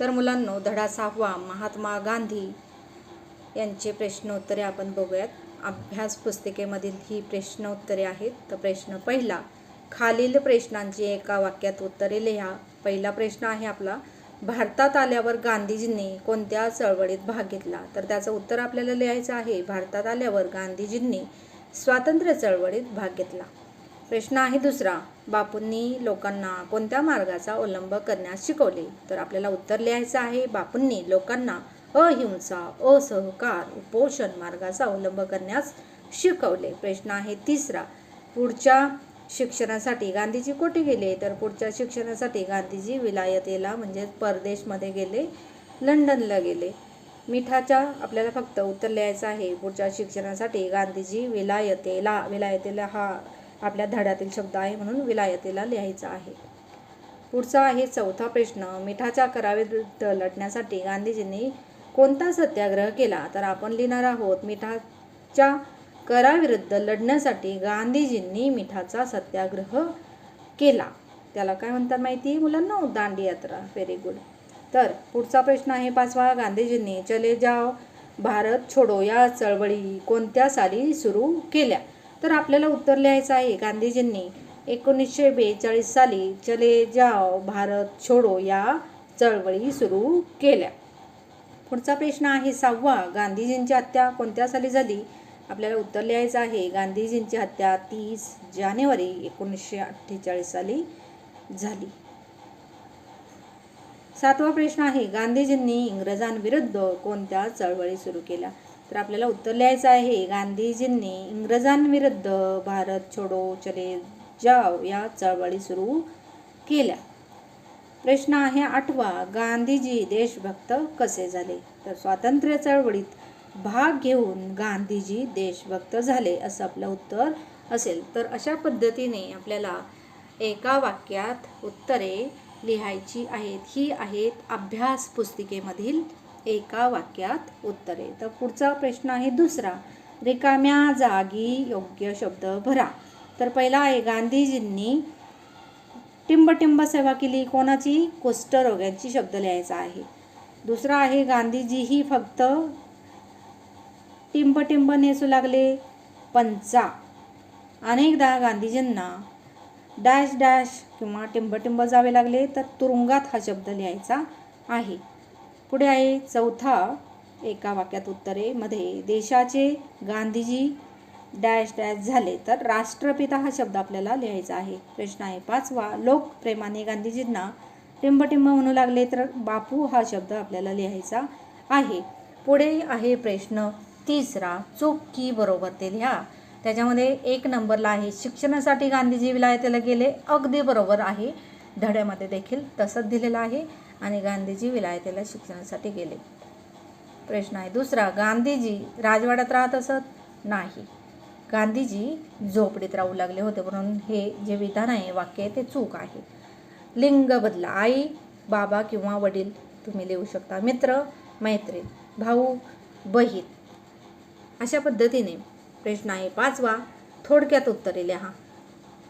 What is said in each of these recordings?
तर मुलांनो धडा सहावा महात्मा गांधी यांचे प्रश्नोत्तरे आपण बघूयात. अभ्यास पुस्तिकेमधील ही प्रश्नोत्तरे आहेत. तर प्रश्न पहिला खालील प्रश्नांची एका वाक्यात उत्तरे लिहा. पहिला प्रश्न आहे आपला भारतात आल्यावर गांधीजींनी कोणत्या चळवळीत भाग घेतला? तर त्याचं उत्तर आपल्याला लिहायचं आहे भारतात आल्यावर गांधीजींनी स्वातंत्र्य चळवळीत भाग घेतला. प्रश्न आहे दुसरा. बापूंनी लोकांना कोणत्या मार्गाचा अवलंब करण्यास शिकवले? तर आपल्याला उत्तर लिहायचं आहे बापूंनी लोकांना अहिंसा असहकार उपोषण मार्गाचा अवलंब करण्यास शिकवले. प्रश्न आहे तिसरा. पुढच्या शिक्षणासाठी गांधीजी कुठे गेले? तर पुढच्या शिक्षणासाठी गांधीजी विलायतेला म्हणजे परदेशमध्ये गेले लंडनला गेले. मिठाच्या आपल्याला फक्त उत्तर लिहायचं आहे. पुढच्या शिक्षणासाठी गांधीजी विलायतेला विलायतेला हा आपल्या धड्यातील शब्द आहे म्हणून विलायतेला लिहायचा आहे. पुढचा आहे चौथा प्रश्न. मिठाच्या कराविरुद्ध लढण्यासाठी गांधीजींनी कोणता सत्याग्रह केला? तर आपण लिहिणार आहोत मिठाच्या कराविरुद्ध लढण्यासाठी गांधीजींनी मिठाचा सत्याग्रह केला. त्याला काय म्हणतात माहिती? मुलांना दांडी यात्रा. व्हेरी गुड तर पुढचा प्रश्न आहे पाचवा. गांधीजींनी चले जाओ भारत छोडो या चळवळी कोणत्या साली सुरू केल्या? तर आपल्याला उत्तर लिहायचं आहे. गांधीजींनी एकोणीसशे बेचाळीस साली चले जाओ भारत छोडो या चळवळी सुरू केल्या. पुढचा प्रश्न आहे सहावा. गांधीजींची हत्या कोणत्या साली झाली? आपल्याला उत्तर लिहायचं आहे. गांधीजींची हत्या तीस जानेवारी एकोणीसशे अठ्ठेचाळीस साली झाली. सातवा प्रश्न आहे. गांधीजींनी इंग्रजांविरुद्ध कोणत्या चळवळी सुरू केल्या? तर आपल्याला उत्तर लिहायचं आहे गांधीजींनी इंग्रजांविरुद्ध भारत छोडो चले जाव या चळवळी सुरू केल्या. प्रश्न आहे आठवा गांधीजी देशभक्त कसे झाले? तर स्वातंत्र्य चळवळीत भाग घेऊन गांधीजी देशभक्त झाले असं आपलं उत्तर असेल. तर अशा पद्धतीने आपल्याला एका वाक्यात उत्तरे लिहायची आहेत. ही आहेत अभ्यास पुस्तिकेमधील एका वाक्यात उत्तरे. तर पुढचा प्रश्न आहे दुसरा. रिकाम्या जागी योग्य शब्द भरा. तर पहिला आहे गांधीजींनी टिंबटिंब सेवा केली. कोणाची? कुष्ठरोग्यांची शब्द लिहायचा आहे. दुसरा आहे गांधीजी ही फक्त टिंबटिंब नेसू लागले. पंचा. अनेकदा गांधीजींना डॅश डॅश किंवा टिंबटिंब जावे लागले. तर तुरुंगात हा शब्द लिहायचा आहे. पुढे आहे चौथा एका वाक्यात उत्तरेमध्ये देशाचे गांधीजी डॅश डॅश झाले. तर राष्ट्रपिता हा शब्द आपल्याला लिहायचा आहे. प्रश्न आहे पाचवा लोक प्रेमाने गांधीजींना टिंबटिंब म्हणू लागले तर बापू हा शब्द आपल्याला लिहायचा आहे. पुढे आहे प्रश्न तिसरा चूक की बरोबर ते लिहा. त्याच्यामध्ये एक नंबरला आहे शिक्षणासाठी गांधीजी विलायतेला गेले अगदी बरोबर आहे. धड्यामध्ये देखील तसंच दिलेलं आहे. आणि गांधीजी विलायतेला शिक्षणासाठी गेले. प्रश्न आहे. दुसरा गांधीजी राजवाड्यात राहत असत? नाही. गांधीजी झोपडीत राहू लागले होते म्हणून हे जे विधान आहे वाक्य आहे ते चूक आहे. लिंग बदला. आई बाबा किंवा वडील तुम्ही लिहू शकता. मित्र मैत्रीण भाऊ बहीण. अशा पद्धतीने प्रश्न आहे. पाचवा थोडक्यात उत्तरे लिहा.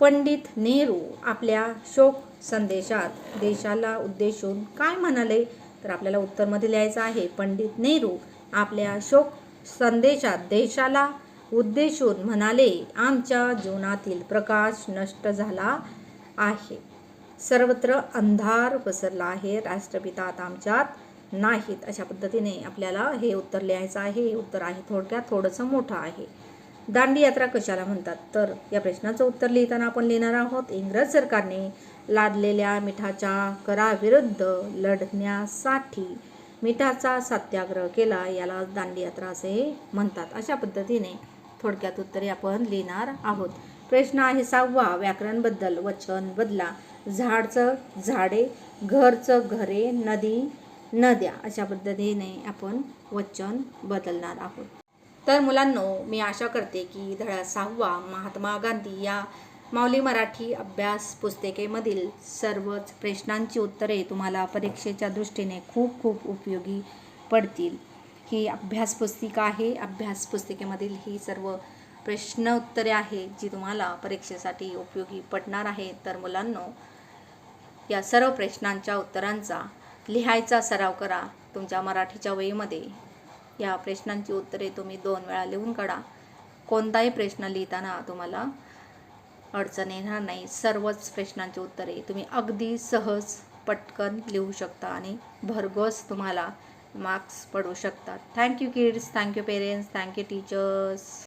पंडित नेहरू आपल्या शोक संदेशात देशाला उद्देशून काय म्हणाले? तर आपल्याला उत्तरमध्ये लिहायचं आहे पंडित नेहरू आपल्या शोक संदेशात देशाला उद्देशून म्हणाले आमच्या जीवनातील प्रकाश नष्ट झाला आहे. सर्वत्र अंधार पसरला आहे. राष्ट्रपिता आता आमच्यात नाहीत. अशा पद्धतीने आपल्याला हे उत्तर लिहायचं आहे. हे उत्तर आहे थोडक्यात थोडंसं मोठं आहे. दांडी यात्रा कशाला म्हणतात? तर या प्रश्नाचं उत्तर लिहिताना आपण लिहिणार आहोत इंग्रज सरकारने लादलेल्या मिठाच्या कराविरुद्ध लढण्यासाठी मिठाचा सत्याग्रह केला याला दांडी यात्रा असे म्हणतात. अशा पद्धतीने थोडक्यात उत्तरे आपण लिहिणार आहोत. प्रश्न आहे सहावा व्याकरणबद्दल वचन बदला. झाडचं झाडे घरचं घरे नदी नद्या. अशा पद्धतीने आपण वचन बदलणार आहोत. तर मुलांनो मी आशा करते की धडा सहावा महात्मा गांधी या माऊली मराठी अभ्यास पुस्तिकेमधील सर्वच प्रश्नांची उत्तरे तुम्हाला परीक्षेच्या दृष्टीने खूप खूप उपयोगी पडतील. ही अभ्यास पुस्तिका आहे. अभ्यास पुस्तिकेमधील ही सर्व प्रश्न उत्तरे आहे जी तुम्हाला परीक्षेसाठी उपयोगी पडणार आहे. तर मुलांनो या सर्व प्रश्नांच्या उत्तरांचा लिहायचा सराव करा. तुमच्या मराठीच्या वहीमध्ये या प्रश्नांची उत्तरे तुम्ही दोन वेळा लिहून काढा. कोणताही प्रश्न लिहिताना तुम्हाला अडचण येणार नाही. सर्वच प्रश्नांची उत्तरे तुम्ही अगदी सहज पटकन लिहू शकता आणि भरघोस तुम्हाला मार्क्स पडू शकतात. Thank you kids thank you parents thank you teachers